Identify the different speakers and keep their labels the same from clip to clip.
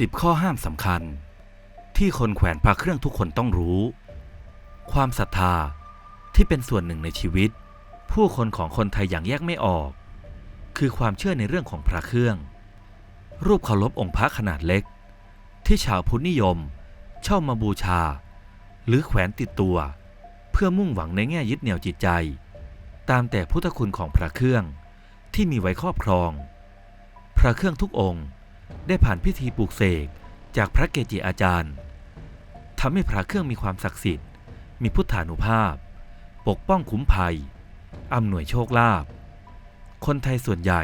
Speaker 1: 10 ข้อห้ามสำคัญ ที่คนแขวนพระเครื่องทุกคนต้องรู้ ความศรัทธาที่เป็นส่วนหนึ่งในชีวิต ผู้คนของคนไทยอย่างแยกไม่ออก คือความเชื่อในเรื่องของพระเครื่อง รูปเคารพองค์พระขนาดเล็ก ที่ชาวพุทธนิยมเช่ามาบูชา หรือแขวนติดตัว เพื่อมุ่งหวังในแง่ยึดเหนี่ยวจิตใจ ตามแต่พุทธคุณของพระเครื่องที่มีไว้ครอบครอง พระเครื่องทุกองค์ ได้ผ่านพิธีปลูกเสกจากพระเกจิอาจารย์ทำให้พระเครื่องมีความศักดิ์สิทธิ์ มีพุทธานุภาพ ปกป้องคุ้มภัย อำนวยโชคลาภ คนไทยส่วนใหญ่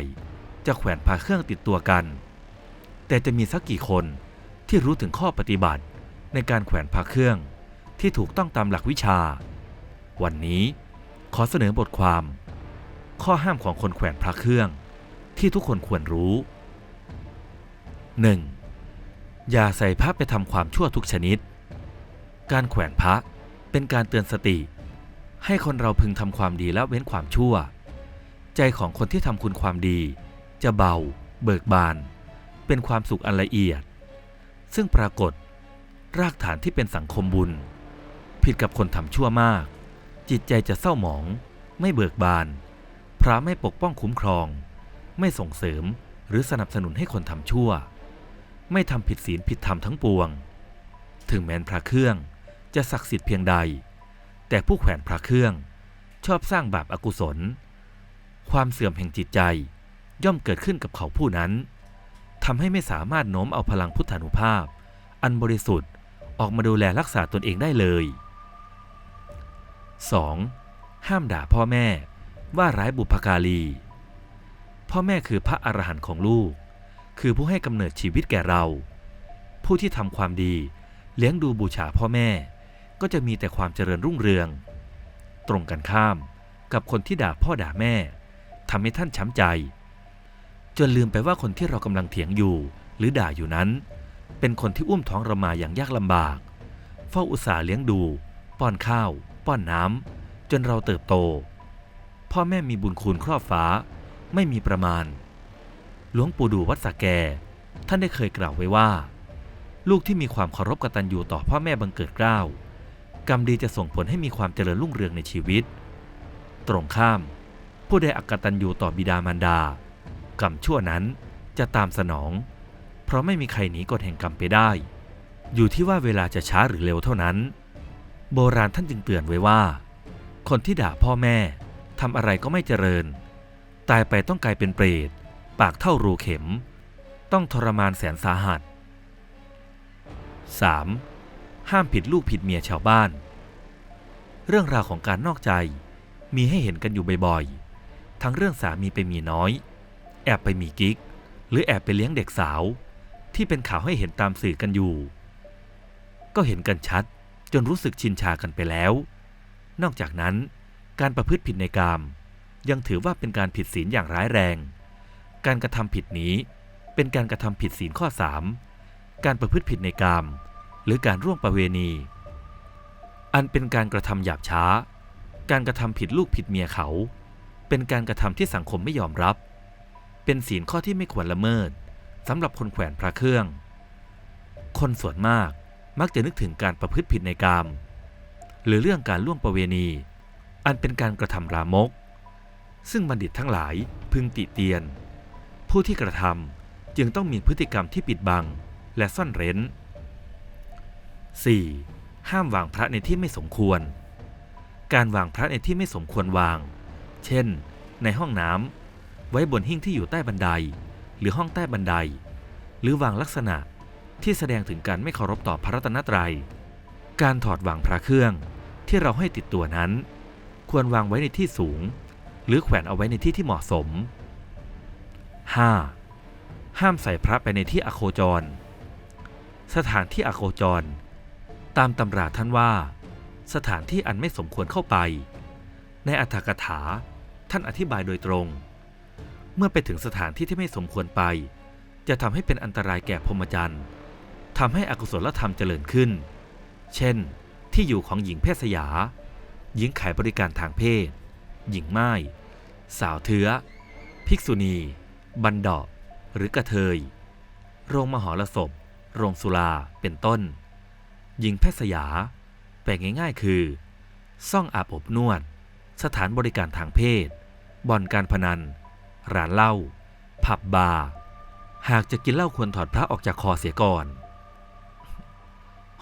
Speaker 1: จะแขวนพระเครื่องติดตัวกัน แต่จะมีสักกี่คนที่รู้ถึงข้อปฏิบัติในการแขวนพระเครื่องที่ถูกต้องตามหลักวิชา วันนี้ขอเสนอบทความ ข้อห้ามของคนแขวนพระเครื่องที่ทุกคนควรรู้ 1. อย่าใส่พระไปทำความชั่วทุกชนิด การแขวนพระเป็นการเตือนสติ ให้คนเราพึงทำความดีและเว้นความชั่ว ใจของคนที่ทำคุณความดี จะเบา เบิกบาน เป็นความสุขอันละเอียด ซึ่งปรากฏ รากฐานที่เป็นสังคมบุญ ผิดกับคนทำชั่วมาก จิตใจจะเศร้าหมอง ไม่เบิกบาน พระไม่ปกป้องคุ้มครอง ไม่ส่งเสริมหรือสนับสนุนให้คนทำชั่ว ไม่ทำผิดศีลผิดธรรมทั้งปวง ถึงแม้นพระเครื่องจะศักดิ์สิทธิ์เพียงใด แต่ผู้แขวนพระเครื่องชอบสร้างบาปอากุศล ความเสื่อมแห่งจิตใจย่อมเกิดขึ้นกับเขาผู้นั้นทำให้ไม่สามารถโน้มเอาพลังพุทธานุภาพ อันบริสุทธิ์ออกมาดูแลรักษาตนเองได้เลย 2. ห้ามด่าพ่อแม่ว่าร้ายบุพการี พ่อแม่คือพระอรหันต์ของลูก คือผู้ให้กำเนิดชีวิตแก่เรา ผู้ที่ทำความดีเลี้ยงดูบูชาพ่อแม่ ก็จะมีแต่ความเจริญรุ่งเรือง ตรงกันข้ามกับคนที่ด่าพ่อด่าแม่ทำให้ท่านช้ำใจ จนลืมไปว่าคนที่เรากำลังเถียงอยู่ หรือด่าอยู่นั้น เป็นคนที่อุ้มท้องเรามาอย่างยากลำบาก เฝ้าอุตส่าห์เลี้ยงดู ป้อนข้าว ป้อนน้ำจนเราเติบโต พ่อแม่มีบุญคุณครอบฟ้า ไม่มีประมาณ หลวงปู่ดูวัดสะแก ท่านได้เคยกล่าวไว้ว่า ลูกที่มีความเคารพกตัญญูต่อพ่อแม่บังเกิดเกล้ากรรมดีจะส่งผลให้มีความเจริญรุ่งเรืองในชีวิต ตรงข้าม ผู้ใดอักตัญญูต่อบิดามารดา กรรมชั่วนั้นจะตามสนอง เพราะไม่มีใครหนีกฎแห่งกรรมไปได้ อยู่ที่ว่าเวลาจะช้าหรือเร็วเท่านั้น โบราณท่านจึงเตือนไว้ว่า คนที่ด่าพ่อแม่ทำอะไรก็ไม่เจริญ ตายไปต้องกลายเป็นเปรต ปากเท่ารูเข็ม ต้องทรมานแสนสาหัส 3. ห้ามผิดลูกผิดเมียชาวบ้าน เรื่องราวของการนอกใจมีให้เห็นกันอยู่บ่อยๆ ทั้งเรื่องสามีไปมีน้อย แอบไปมีกิ๊ก หรือแอบไปเลี้ยงเด็กสาว ที่เป็นข่าวให้เห็นตามสื่อกันอยู่ ก็เห็นกันชัดจนรู้สึกชินชากันไปแล้ว นอกจากนั้น การประพฤติผิดในกาม ยังถือว่าเป็นการผิดศีลอย่างร้ายแรง การกระทำผิดนี้ เป็นการกระทำผิดศีลข้อ 3 การประพฤติผิดในกาม หรือการร่วมประเวณี อันเป็นการกระทำหยาบช้า การกระทำผิดลูกผิดเมียเขา เป็นการกระทำที่สังคมไม่ยอมรับ เป็นศีลข้อที่ไม่ควรละเมิดสำหรับคนแขวนพระเครื่อง คนส่วนมากมักจะนึกถึงการประพฤติผิดในกาม หรือเรื่องการล่วงประเวณี อันเป็นการกระทำรามก ซึ่งบัณฑิตทั้งหลายพึงติเตียน ผู้ที่กระทำจึงต้องมีพฤติกรรมที่ปิดบังและซ่อนเร้น 4. ห้ามวางพระในที่ไม่สมควร การวางพระในที่ไม่สมควรวาง เช่น ในห้องน้ำไว้บนหิ้งที่อยู่ใต้บันได หรือห้องใต้บันได หรือวางลักษณะที่แสดงถึงการไม่เคารพต่อพระรัตนตรัย การถอดวางพระเครื่องที่เราให้ติดตัวนั้น ควรวางไว้ในที่สูง หรือแขวนเอาไว้ในที่ที่เหมาะสม 5. ห้ามใส่พระไปในที่อโคจร สถานที่อโคจร ตามตำราท่านว่า สถานที่อันไม่สมควรเข้าไป ในอัตถกถาท่านอธิบายโดยตรง เมื่อไปถึงสถานที่ที่ไม่สมควรไป จะทำให้เป็นอันตรายแก่พรหมจรรย์ทำให้อกุศลธรรมเจริญขึ้น เช่น ที่อยู่ของหญิงเพศสยา หญิงขายบริการทางเพศ หญิงไม้สาวเทือภิกษุณี บันดาะหรือกระเทย โรงมหรสพ โรงสุราเป็นต้นยิงแพทย์สยา แปลง่ายๆ คือ ซ่องอาบอบนวด สถานบริการทางเพศ บ่อนการพนัน ร้านเหล้า ผับบาร์ หากจะกินเหล้าควรถอดพระออกจากคอเสียก่อน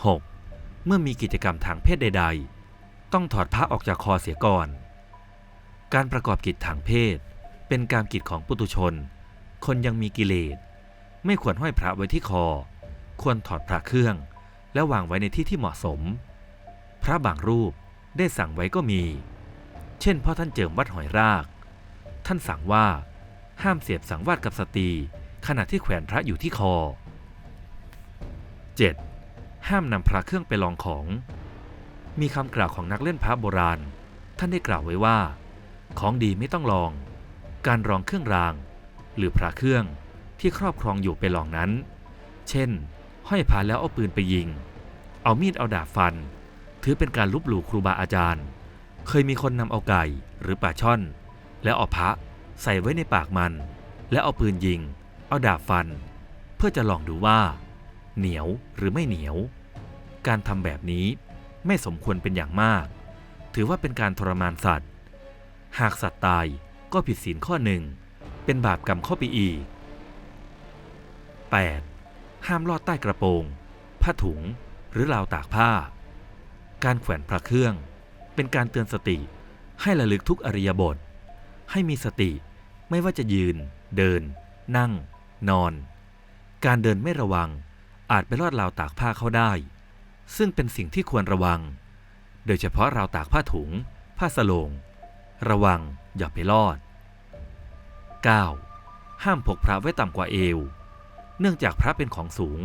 Speaker 1: 6. เมื่อมีกิจกรรมทางเพศใด ๆ ต้องถอดพระออกจากคอเสียก่อน การประกอบกิจทางเพศเป็นการกิจของปุตุชน คนยังมีกิเลส ไม่ควรห้อยพระไว้ที่คอ ควรถอดพระเครื่อง และวางไว้ในที่ที่เหมาะสม พระบางรูปได้สั่งไว้ก็มี เช่นพ่อท่านเจิมวัดหอยราก ท่านสั่งว่า ห้ามเสียบสังวาสกับสตรีขณะที่แขวนพระอยู่ที่คอ 7. ห้ามนำพระเครื่องไปลองของ มีคำกล่าวของนักเล่นพระโบราณ ท่านได้กล่าวไว้ว่า ของดีไม่ต้องลอง การรองเครื่องราง หรือพระเครื่องที่ครอบครองอยู่ไปลองนั้น เช่น ห้อยพาแล้วเอาปืนไปยิง เอามีดเอาดาบฟัน ถือเป็นการลุบหลู่ครูบาอาจารย์ เคยมีคนนำเอาไก่หรือปลาช่อน แล้วเอาพระใส่ไว้ในปากมัน แล้วเอาปืนยิง เอาดาบฟัน เพื่อจะลองดูว่า เหนียวหรือไม่เหนียว การทำแบบนี้ไม่สมควรเป็นอย่างมาก ถือว่าเป็นการทรมานสัตว์ หากสัตว์ตายก็ผิดศีลข้อหนึ่ง เป็นบาปกรรมข้อไปอีก 8. ห้ามลอดใต้กระโปรง ผ้าถุง หรือราวตากผ้า การแขวนพระเครื่อง เป็นการเตือนสติ ให้ระลึกทุกอริยบท ให้มีสติไม่ว่าจะยืน เดิน นั่ง นอน การเดินไม่ระวัง อาจไปลอดราวตากผ้าเข้าได้ ซึ่งเป็นสิ่งที่ควรระวัง โดยเฉพาะราวตากผ้าถุง ผ้าสโลง ระวังอย่าไปลอด 9. ห้ามพกพระไว้ต่ำกว่าเอว เนื่องจากพระเป็นของสูง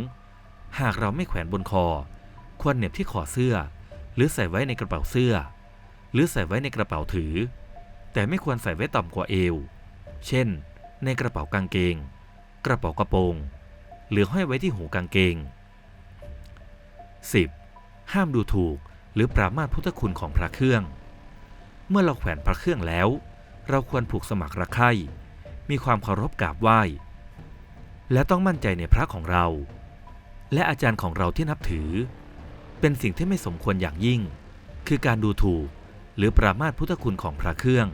Speaker 1: หากเราไม่แขวนบนคอ ควรเหน็บที่คอเสื้อ หรือใส่ไว้ในกระเป๋าเสื้อ หรือใส่ไว้ในกระเป๋าถือ แต่ไม่ควรใส่ไว้ต่ำกว่าเอว เช่น ในกระเป๋ากางเกง กระเป๋ากระโปรง หรือห้อยไว้ที่หูกางเกง 10. ห้ามดูถูกหรือปรามาสพุทธคุณของพระเครื่อง เมื่อเราแขวนพระเครื่องแล้ว เราควรผูกสมัครระไคร่ มีความเคารพกราบไหว้ และต้องมั่นใจในพระของเรา และอาจารย์ของเราที่นับถือ เป็นสิ่งที่ไม่สมควรอย่างยิ่ง คือการดูถูกหรือปรามาสพุทธคุณของพระเครื่อง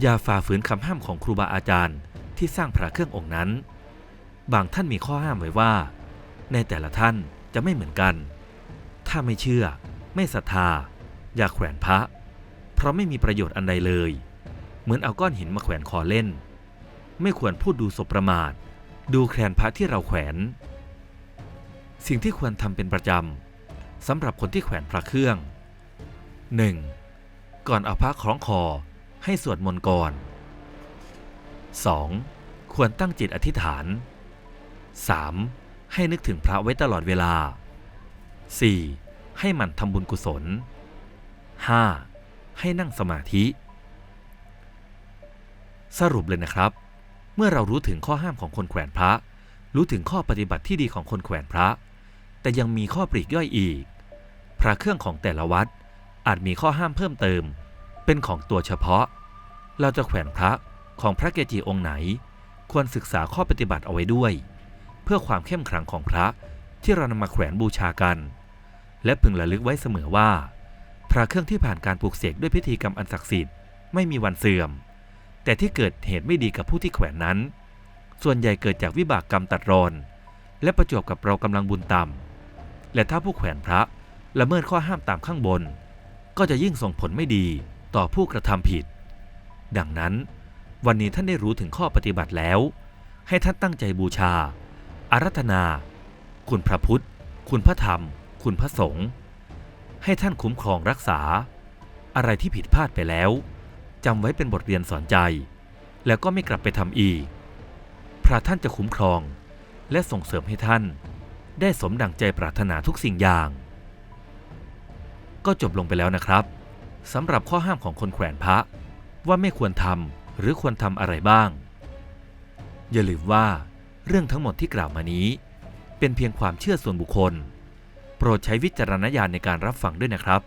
Speaker 1: อย่าฝ่าฝืนคำห้ามของครูบาอาจารย์ที่สร้างพระเครื่ององค์นั้น บางท่านมีข้อห้ามไว้ว่า ในแต่ละท่านจะไม่เหมือนกัน ถ้าไม่เชื่อ ไม่ศรัทธา อย่าแขวนพระ เพราะไม่มีประโยชน์อันใดเลย เหมือนเอาก้อนหินมาแขวนคอเล่น ไม่ควรพูดดูสบประมาท ดูแคลนพระที่เราแขวน สิ่งที่ควรทำเป็นประจำสำหรับคนที่แขวนพระเครื่อง 1. ก่อนเอาพระคล้องคอให้สวดมนต์ก่อน 2. ควรตั้งจิตอธิษฐาน 3. ให้นึกถึงพระไว้ตลอดเวลา 4. ให้มันทำบุญกุศล 5. ให้นั่งสมาธิ สรุปเลยนะครับ มื่อเรารู้ถึงข้อห้ามของคนแขวนพระ รู้ถึงข้อปฏิบัติที่ดีของคนแขวนพระ แต่ยังมีข้อปลีกย่อยอีก พระเครื่องของแต่ละวัด อาจมีข้อห้ามเพิ่มเติม เป็นของตัวเฉพาะ เราจะแขวนพระของพระเกจิองค์ไหน ควรศึกษาข้อปฏิบัติเอาไว้ด้วย เพื่อความเข้มขลังของพระที่เรานำมาแขวนบูชากัน และพึงระลึกไว้เสมอว่า พระเครื่องที่ผ่านการปลูกเสกด้วยพิธีกรรมอันศักดิ์สิทธิ์ไม่มีวันเสื่อม แต่ที่เกิดเหตุไม่ดีกับผู้ที่แขวนนั้น ส่วนใหญ่เกิดจากวิบากกรรมตัดรอน และประจวบกับเรากำลังบุญต่ำและถ้าผู้แขวนพระละเมิดข้อห้ามตามข้างบน ก็จะยิ่งส่งผลไม่ดีต่อผู้กระทำผิด ดังนั้น วันนี้ท่านได้รู้ถึงข้อปฏิบัติแล้ว ให้ท่านตั้งใจบูชา อารัธนา คุณพระพุทธ คุณพระธรรม คุณพระสงฆ์ให้ท่านคุ้มครองรักษา อะไรที่ผิดพลาดไปแล้ว จำไว้เป็นบทเรียนสอนใจ แล้วก็ไม่กลับไปทำอีก พระท่านจะคุ้มครอง และส่งเสริมให้ท่าน ได้สมดังใจปรารถนาทุกสิ่งอย่าง ก็จบลงไปแล้วนะครับสำหรับข้อห้ามของคนแขวนพระว่าไม่ควรทำหรือควรทำอะไรบ้าง อย่าลืมว่าเรื่องทั้งหมดที่กล่าวมานี้ เป็นเพียงความเชื่อส่วนบุคคล โปรดใช้วิจารณญาณในการรับฟังด้วยนะครับ